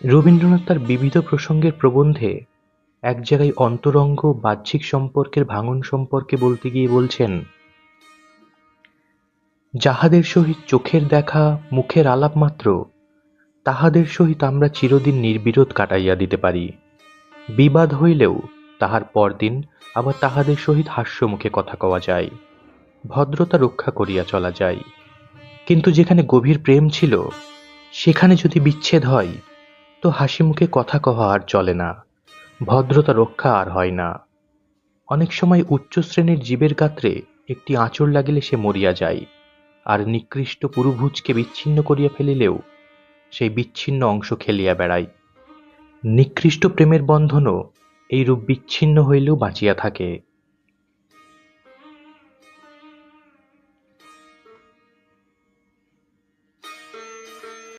রবীন্দ্রনাথ তার বিবিধ প্রসঙ্গের প্রবন্ধে এক জায়গায় অন্তরঙ্গ বাহ্যিক সম্পর্কের ভাঙন সম্পর্কে বলতে গিয়ে বলছেন, যাহাদের সহিত চোখের দেখা, মুখের আলাপ মাত্র, তাহাদের সহিত আমরা চিরদিন নির্বিরোধ কাটাইয়া দিতে পারি। বিবাদ হইলেও তাহার পরদিন আবার তাহাদের সহিত হাস্যমুখে কথা কওয়া যায়, ভদ্রতা রক্ষা করিয়া চলা যায়। কিন্তু যেখানে গভীর প্রেম ছিল, সেখানে যদি বিচ্ছেদ হয় তো হাসি মুখে কথা কহা আর চলে না। ভদ্রতা রক্ষা আর হয় না। অনেক সময় উচ্চ শ্রেণির জীবের গাত্রে একটি আঁচড় লাগিলে সে মরিয়া যায়, আর নিকৃষ্ট পুরুভুজকে বিচ্ছিন্ন করিয়া ফেলিলেও সেই বিচ্ছিন্ন অংশ খেলিয়া বেড়ায়। নিকৃষ্ট প্রেমের বন্ধনও এইরূপ বিচ্ছিন্ন হইলেও বাঁচিয়া থাকে।